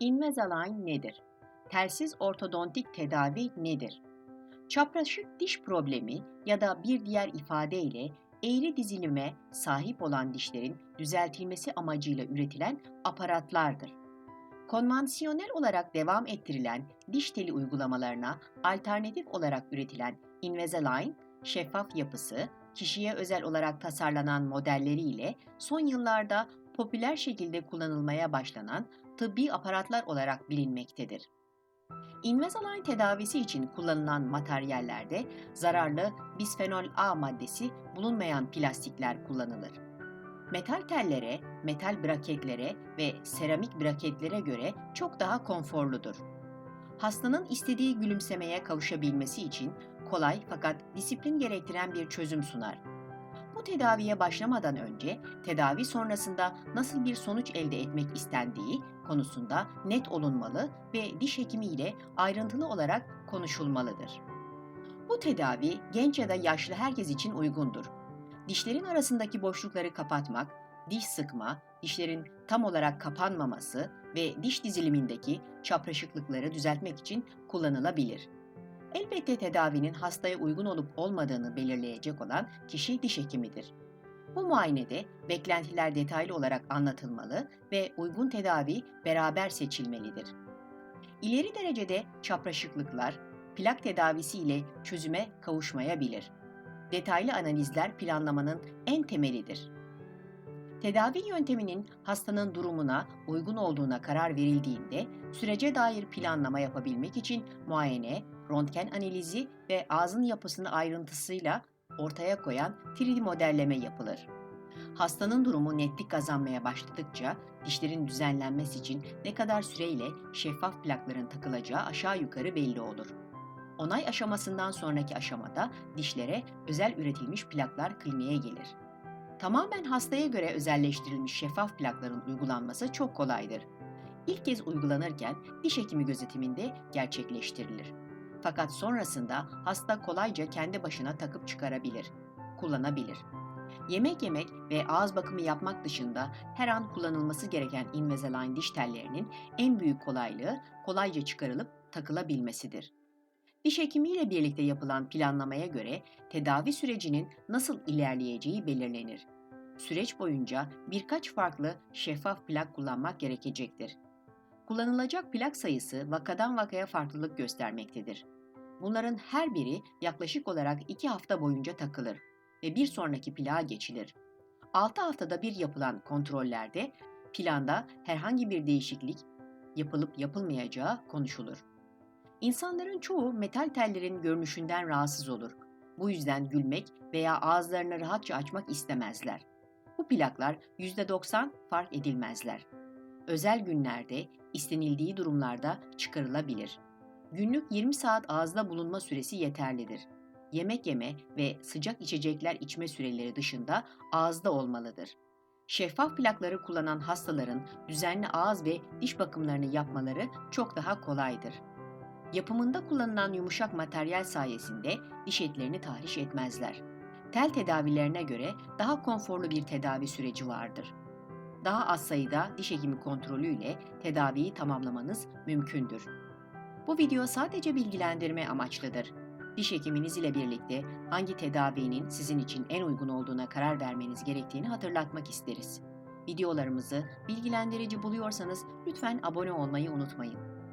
Invisalign nedir? Telsiz ortodontik tedavi nedir? Çapraşık diş problemi ya da bir diğer ifadeyle eğri dizilime sahip olan dişlerin düzeltilmesi amacıyla üretilen aparatlardır. Konvansiyonel olarak devam ettirilen diş teli uygulamalarına alternatif olarak üretilen Invisalign, şeffaf yapısı, kişiye özel olarak tasarlanan modelleriyle son yıllarda popüler şekilde kullanılmaya başlanan tıbbi aparatlar olarak bilinmektedir. Invisalign tedavisi için kullanılan materyallerde zararlı bisfenol A maddesi bulunmayan plastikler kullanılır. Metal tellere, metal braketlere ve seramik braketlere göre çok daha konforludur. Hastanın istediği gülümsemeye kavuşabilmesi için kolay fakat disiplin gerektiren bir çözüm sunar. Bu tedaviye başlamadan önce tedavi sonrasında nasıl bir sonuç elde etmek istendiği konusunda net olunmalı ve diş hekimi ile ayrıntılı olarak konuşulmalıdır. Bu tedavi genç ya da yaşlı herkes için uygundur. Dişlerin arasındaki boşlukları kapatmak, diş sıkma, dişlerin tam olarak kapanmaması ve diş dizilimindeki çapraşıklıkları düzeltmek için kullanılabilir. Elbette tedavinin hastaya uygun olup olmadığını belirleyecek olan kişi diş hekimidir. Bu muayenede beklentiler detaylı olarak anlatılmalı ve uygun tedavi beraber seçilmelidir. İleri derecede çapraşıklıklar plak tedavisi ile çözüme kavuşmayabilir. Detaylı analizler planlamanın en temelidir. Tedavi yönteminin hastanın durumuna uygun olduğuna karar verildiğinde sürece dair planlama yapabilmek için muayene, röntgen analizi ve ağzın yapısını ayrıntısıyla ortaya koyan 3D modelleme yapılır. Hastanın durumu netlik kazanmaya başladıkça dişlerin düzenlenmesi için ne kadar süreyle şeffaf plakların takılacağı aşağı yukarı belli olur. Onay aşamasından sonraki aşamada dişlere özel üretilmiş plaklar kliniğe gelir. Tamamen hastaya göre özelleştirilmiş şeffaf plakların uygulanması çok kolaydır. İlk kez uygulanırken diş hekimi gözetiminde gerçekleştirilir. Fakat sonrasında hasta kolayca kendi başına takıp çıkarabilir, kullanabilir. Yemek yemek ve ağız bakımı yapmak dışında her an kullanılması gereken Invisalign diş tellerinin en büyük kolaylığı kolayca çıkarılıp takılabilmesidir. Diş hekimiyle birlikte yapılan planlamaya göre tedavi sürecinin nasıl ilerleyeceği belirlenir. Süreç boyunca birkaç farklı şeffaf plak kullanmak gerekecektir. Kullanılacak plak sayısı vakadan vakaya farklılık göstermektedir. Bunların her biri yaklaşık olarak 2 hafta boyunca takılır ve bir sonraki plağa geçilir. 6 haftada bir yapılan kontrollerde planda herhangi bir değişiklik yapılıp yapılmayacağı konuşulur. İnsanların çoğu metal tellerin görünüşünden rahatsız olur. Bu yüzden gülmek veya ağızlarını rahatça açmak istemezler. Bu plaklar %90 fark edilmezler. Özel günlerde, istenildiği durumlarda çıkarılabilir. Günlük 20 saat ağızda bulunma süresi yeterlidir. Yemek yeme ve sıcak içecekler içme süreleri dışında ağızda olmalıdır. Şeffaf plakları kullanan hastaların düzenli ağız ve diş bakımlarını yapmaları çok daha kolaydır. Yapımında kullanılan yumuşak materyal sayesinde diş etlerini tahriş etmezler. Tel tedavilerine göre daha konforlu bir tedavi süreci vardır. Daha az sayıda diş hekimi kontrolüyle tedaviyi tamamlamanız mümkündür. Bu video sadece bilgilendirme amaçlıdır. Diş hekiminiz ile birlikte hangi tedavinin sizin için en uygun olduğuna karar vermeniz gerektiğini hatırlatmak isteriz. Videolarımızı bilgilendirici buluyorsanız lütfen abone olmayı unutmayın.